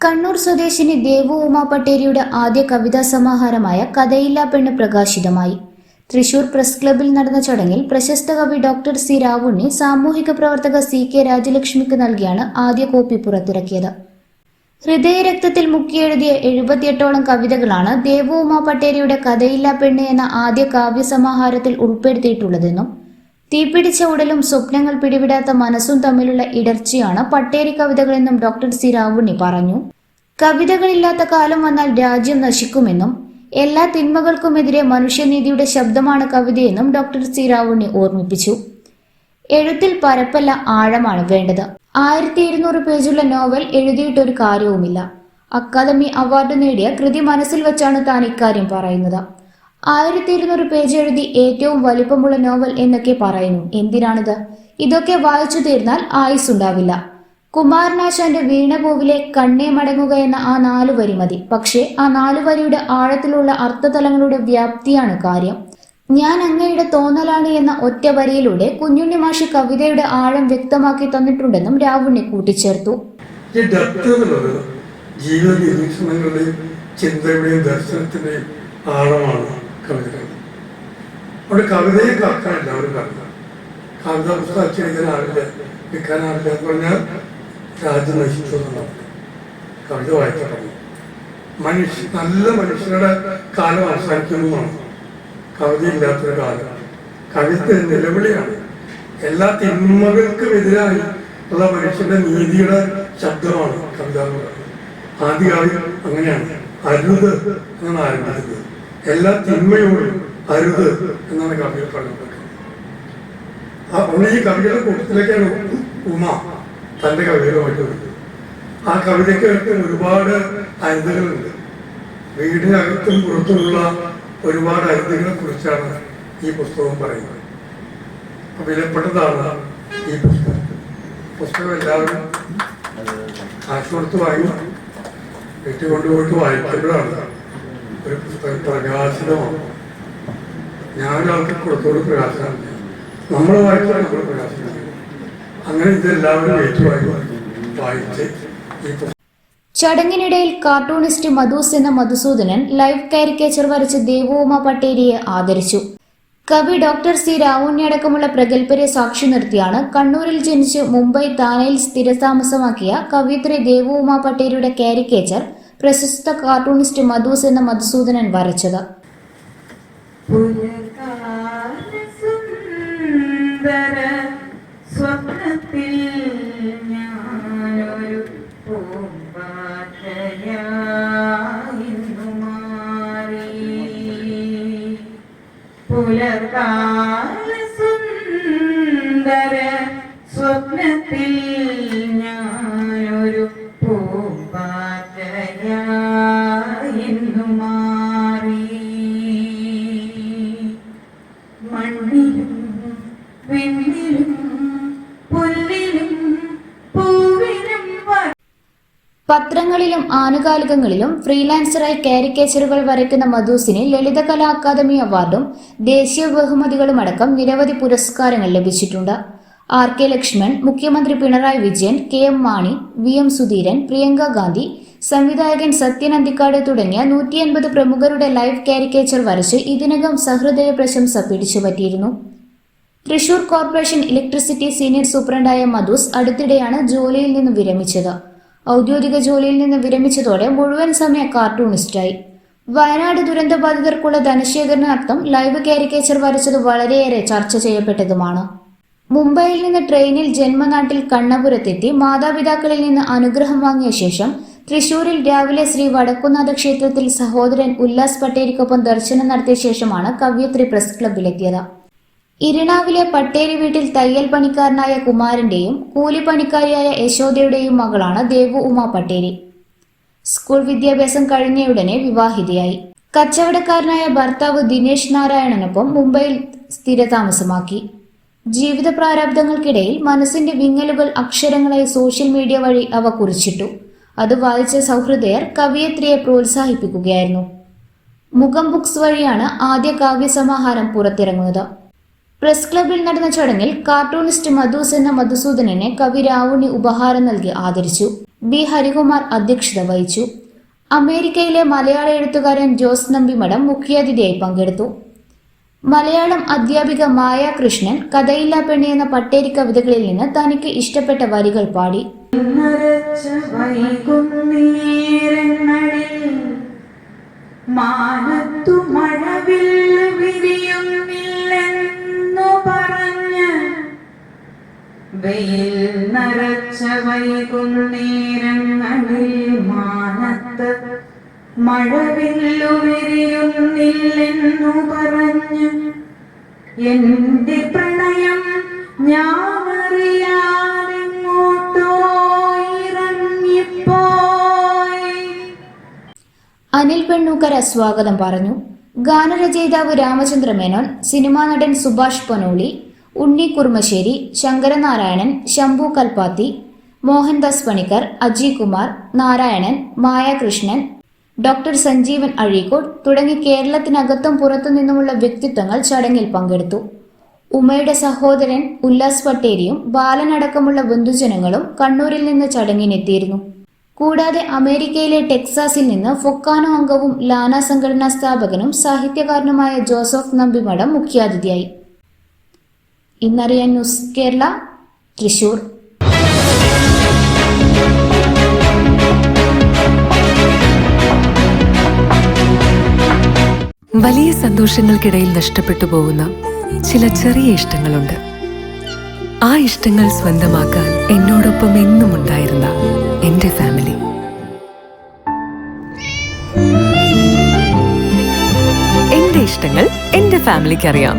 കണ്ണൂർ സ്വദേശിനി ദേവു ഉമാ പട്ടേരിയുടെ ആദ്യ കവിതാ സമാഹാരമായ കഥയില്ലാ പെണ്ണ് പ്രകാശിതമായി. തൃശൂർ പ്രസ് ക്ലബിൽ നടന്ന ചടങ്ങിൽ പ്രശസ്ത കവി ഡോക്ടർ സി രാവുണ്ണി സാമൂഹിക പ്രവർത്തക സി കെ രാജലക്ഷ്മിക്ക് നൽകിയാണ് ആദ്യ കോപ്പി പുറത്തിറക്കിയത്. ഹൃദയരക്തത്തിൽ മുക്കിയെഴുതിയ എഴുപത്തിയെട്ടോളം കവിതകളാണ് ദേവു ഉമാ പട്ടേരിയുടെ കഥയില്ലാ പെണ്ണ് എന്ന ആദ്യ കാവ്യസമാഹാരത്തിൽ ഉൾപ്പെടുത്തിയിട്ടുള്ളതെന്നും തീപിടിച്ച ഉടലും സ്വപ്നങ്ങൾ പിടിവിടാത്ത മനസ്സും തമ്മിലുള്ള ഇടർച്ചയാണ് പട്ടേരി കവിതകളെന്നും ഡോക്ടർ സി രാവുണ്ണി പറഞ്ഞു. കവിതകളില്ലാത്ത കാലം വന്നാൽ രാജ്യം നശിക്കുമെന്നും എല്ലാ തിന്മകൾക്കുമെതിരെ മനുഷ്യനീതിയുടെ ശബ്ദമാണ് കവിതയെന്നും ഡോക്ടർ സി രാവുണ്ണി ഓർമ്മിപ്പിച്ചു. എഴുത്തിൽ പരപ്പല്ല ആഴമാണ് വേണ്ടത്. ആയിരത്തി ഇരുന്നൂറ് പേജുള്ള നോവൽ എഴുതിയിട്ടൊരു കാര്യവുമില്ല. അക്കാദമി അവാർഡ് നേടിയ കൃതി മനസ്സിൽ വെച്ചാണ് താൻ ഇക്കാര്യം പറയുന്നത്. ആയിരത്തി ഇരുന്നൂറ് പേജ് എഴുതി ഏറ്റവും വലിപ്പമുള്ള നോവൽ എന്നൊക്കെ പറയുന്നു. എന്തിനാണിത്? ഇതൊക്കെ വായിച്ചു തീർന്നാൽ ആയുസ് ഉണ്ടാവില്ല കുമാരനാശാന്റെ വീണപൂവിലെ കണ്ണേ മടങ്ങുക എന്ന ആ നാലു വരി മതി. പക്ഷേ ആ നാലു വരിയുടെ ആഴത്തിലുള്ള അർത്ഥതലങ്ങളുടെ വ്യാപ്തിയാണ് കാര്യം. ഞാൻ അങ്ങയുടെ തോന്നലാണ് എന്ന ഒറ്റ വരിയിലൂടെ കുഞ്ഞുണ്ണി മാഷി കവിതയുടെ ആഴം വ്യക്തമാക്കി തന്നിട്ടുണ്ടെന്നും രാവുണ്ണി കൂട്ടിച്ചേർത്തു. ജീവിത നിരീക്ഷണങ്ങളുടെയും ചിന്തയുടെയും ദർശനത്തിന്റെയും ആഴമാണ്. കവിതകൾ അവിടെ കവിതയെ കാക്കാൻ എല്ലാവരും കവിത കവിത പുസ്തകം അച്ചടിക്കാനാവില്ല വിൽക്കാനാളില്ല എന്ന് പറഞ്ഞാൽ രാജ്യം നശിച്ചു എന്നുള്ളതാണ് കവിത വായിക്കപ്പെടുന്നു മനുഷ്യ നല്ല മനുഷ്യരുടെ കാലം അവസാനിക്കുന്നതാണ് കവിതയില്ലാത്തൊരു കാലം. കവിത നിലവിളിയാണ്. എല്ലാ തിന്മകൾക്കും എതിരായി ഉള്ള മനുഷ്യന്റെ നീതിയുടെ ശബ്ദമാണ് കവിത എന്ന് പറയുന്നത്. ആദ്യ അങ്ങനെയാണ്. അരുത് എന്നാണ് ആരംഭിക്കുന്നത് എല്ലാ തിന്മയോടും അരുത് എന്നാണ് കവികൾ പറഞ്ഞത്. ആ ഉള്ള ഈ കവികളുടെ കൂട്ടത്തിലേക്കാണ് ഉമ തന്റെ കവിതകളുമായിട്ട് വരുന്നത്. ആ കവിതയ്ക്ക് ഒരുപാട് അരുതുകളുണ്ട്. വീടിനകത്തും പുറത്തുമുള്ള ഒരുപാട് അരുതുകളെ കുറിച്ചാണ് ഈ പുസ്തകം പറയുന്നത്. വിലപ്പെട്ടതാണ് ഈ പുസ്തകം. പുസ്തകം എല്ലാവരും കാശ് കൊടുത്ത് വാങ്ങി വീട്ടിൽ കൊണ്ടുപോയിട്ട് വായിക്കുമ്പോഴാണ് ഒരു പ്രകാശനമാണ്. ഞാനൊരാൾക്ക് കൊടുത്തോട് പ്രകാശനമാണ് നമ്മൾ വായിച്ചാൽ നമ്മൾ പ്രകാശനം അങ്ങനെ ഇതെല്ലാവരും ഏറ്റുവാങ്ങി വായിച്ച്. ഈ ചടങ്ങിനിടയിൽ കാർട്ടൂണിസ്റ്റ് മധൂസ് എന്ന മധുസൂദനൻ ലൈവ് കാരിക്കേച്ചർ വരച്ച ദേവോമ പട്ടേരിയെ ആദരിച്ചു. കവി ഡോക്ടർ സി രാവുണ്ണി അടക്കമുള്ള പ്രഗത്ഭരെ സാക്ഷി നിർത്തിയാണ് കണ്ണൂരിൽ ജനിച്ച് മുംബൈ താനയിൽ സ്ഥിരതാമസമാക്കിയ കവിയത്രി ദേവോമ പട്ടേരിയുടെ കാരിക്കേച്ചർ പ്രശസ്ത കാർട്ടൂണിസ്റ്റ് മധൂസ് എന്ന മധുസൂദനൻ വരച്ചത്. മാറി സ്വപ്നത്തിൽ ഞാനൊരു പത്രങ്ങളിലും ആനുകാലികങ്ങളിലും ഫ്രീലാൻസറായി കാരിക്കേച്ചറുകൾ വരയ്ക്കുന്ന മധൂസിന് ലളിതകലാ അക്കാദമി അവാർഡും ദേശീയ ബഹുമതികളും അടക്കം നിരവധി പുരസ്കാരങ്ങൾ ലഭിച്ചിട്ടുണ്ട്. ആർ കെ ലക്ഷ്മൺ മുഖ്യമന്ത്രി Pinarayi Vijayan K M Mani V M Sudheeran Priyanka Gandhi സംവിധായകൻ സത്യൻ അന്തിക്കാട് തുടങ്ങിയ നൂറ്റി അൻപത് പ്രമുഖരുടെ ലൈവ് കാരിക്കേച്ചർ വരച്ച് ഇതിനകം സഹൃദയ പ്രശംസ പിടിച്ചുപറ്റിയിരുന്നു തൃശൂർ കോർപ്പറേഷൻ ഇലക്ട്രിസിറ്റി സീനിയർ സൂപ്രണ്ടായ മധുസ് അടുത്തിടെയാണ് ജോലിയിൽ നിന്ന് വിരമിച്ചത്. ഔദ്യോഗിക ജോലിയിൽ നിന്ന് വിരമിച്ചതോടെ മുഴുവൻ സമയ കാർട്ടൂണിസ്റ്റായി. വയനാട് ദുരന്ത ബാധിതർക്കുള്ള ധനശേഖരണാർത്ഥം ലൈവ് കാരിക്കേച്ചർ വരച്ചത് വളരെയേറെ ചർച്ച ചെയ്യപ്പെട്ടതുമാണ്. മുംബൈയിൽ നിന്ന് ട്രെയിനിൽ ജന്മനാട്ടിൽ കണ്ണപുരത്തെത്തി മാതാപിതാക്കളിൽ നിന്ന് അനുഗ്രഹം വാങ്ങിയ ശേഷം തൃശൂരിൽ രാവിലെ ശ്രീ വടക്കുന്നാഥ ക്ഷേത്രത്തിൽ സഹോദരൻ ഉല്ലാസ് പട്ടേരിക്കൊപ്പം ദർശനം നടത്തിയ ശേഷമാണ് കവ്യത്രി പ്രസ് ക്ലബിലെത്തിയത് ഇരിണാവിലെ പട്ടേരി വീട്ടിൽ തയ്യൽ പണിക്കാരനായ കുമാരന്റെയും കൂലിപ്പണിക്കാരിയായ യശോദയുടെയും മകളാണ് ദേവു ഉമ പട്ടേരി. സ്കൂൾ വിദ്യാഭ്യാസം കഴിഞ്ഞയുടനെ വിവാഹിതയായി. കച്ചവടക്കാരനായ ഭർത്താവ് ദിനേശ് നാരായണനൊപ്പം മുംബൈയിൽ സ്ഥിരതാമസമാക്കി. ജീവിത പ്രാരാബ്ദങ്ങൾക്കിടയിൽ മനസ്സിന്റെ വിങ്ങലുകൾ അക്ഷരങ്ങളായി സോഷ്യൽ മീഡിയ വഴി അവ കുറിച്ചിട്ടു. അത് വായിച്ച സൗഹൃദയർ കവിയത്രിയെ പ്രോത്സാഹിപ്പിക്കുകയായിരുന്നു. മുഖം ബുക്സ് വഴിയാണ് ആദ്യ കാവ്യസമാഹാരം പുറത്തിറങ്ങുന്നത്. പ്രസ് ക്ലബിൽ നടന്ന ചടങ്ങിൽ കാർട്ടൂണിസ്റ്റ് മധുസ് എന്ന മധുസൂദനനെ കവി രാവുണ്ണി ഉപഹാരം നൽകി ആദരിച്ചു. ബി ഹരികുമാർ അധ്യക്ഷത വഹിച്ചു. അമേരിക്കയിലെ മലയാള എഴുത്തുകാരൻ ജോസ് നമ്പിമഠം മുഖ്യാതിഥിയായി പങ്കെടുത്തു. മലയാളം അധ്യാപിക മായ കൃഷ്ണൻ കഥയില്ല പെണ്ണി എന്ന പട്ടേരി കവിതകളിൽ നിന്ന് തനിക്ക് ഇഷ്ടപ്പെട്ട വരികൾ പാടി. മാനത്തു മഴവിൽ വിരിയുന്നില്ലെന്നു പറഞ്ഞ് വെയിൽ നിറച്ച വൈകുന്നേരങ്ങളിൽ മാനത്ത് മഴവില്ലു വിരിയുന്നില്ലെന്നു പറഞ്ഞ് എന്റെ പ്രണയം ഞാൻ അനിൽ പെണ്ണൂക്കര സ്വാഗതം പറഞ്ഞു. ഗാനരചയിതാവ് രാമചന്ദ്ര മേനോൻ സിനിമാ നടൻ സുഭാഷ് പൊനോളി ഉണ്ണി കുർമശ്ശേരി ശങ്കരനാരായണൻ ശംഭു കൽപ്പാത്തി മോഹൻദാസ് പണിക്കർ അജി കുമാർ നാരായണൻ മായാകൃഷ്ണൻ ഡോക്ടർ സഞ്ജീവൻ അഴീക്കോട് തുടങ്ങി കേരളത്തിനകത്തും പുറത്തുനിന്നുമുള്ള വ്യക്തിത്വങ്ങൾ ചടങ്ങിൽ പങ്കെടുത്തു. ഉമയുടെ സഹോദരൻ ഉല്ലാസ് പട്ടേരിയും ബാലനടക്കമുള്ള ബന്ധുജനങ്ങളും കണ്ണൂരിൽ നിന്ന് ചടങ്ങിനെത്തിയിരുന്നു. കൂടാതെ അമേരിക്കയിലെ ടെക്സാസിൽ നിന്ന് ഫൊക്കാനോ അംഗവും ലാന സംഘടനാ സ്ഥാപകനും സാഹിത്യകാരനുമായ ജോസഫ് നമ്പിമഠം മുഖ്യാതിഥിയായി. ഇന്നറിയാൻ ന്യൂസ് കേരള തൃശൂർ. വലിയ സന്തോഷങ്ങൾക്കിടയിൽ നഷ്ടപ്പെട്ടു പോകുന്ന ചില ചെറിയ ഇഷ്ടങ്ങളുണ്ട്. ആ ഇഷ്ടങ്ങൾ സ്വന്തമാക്കാൻ എന്നോടൊപ്പം എന്നും ഉണ്ടായിരുന്ന എന്റെ ഫാമിലി. എന്റെ ഇഷ്ടങ്ങൾ എന്റെ ഫാമിലിക്ക് അറിയാം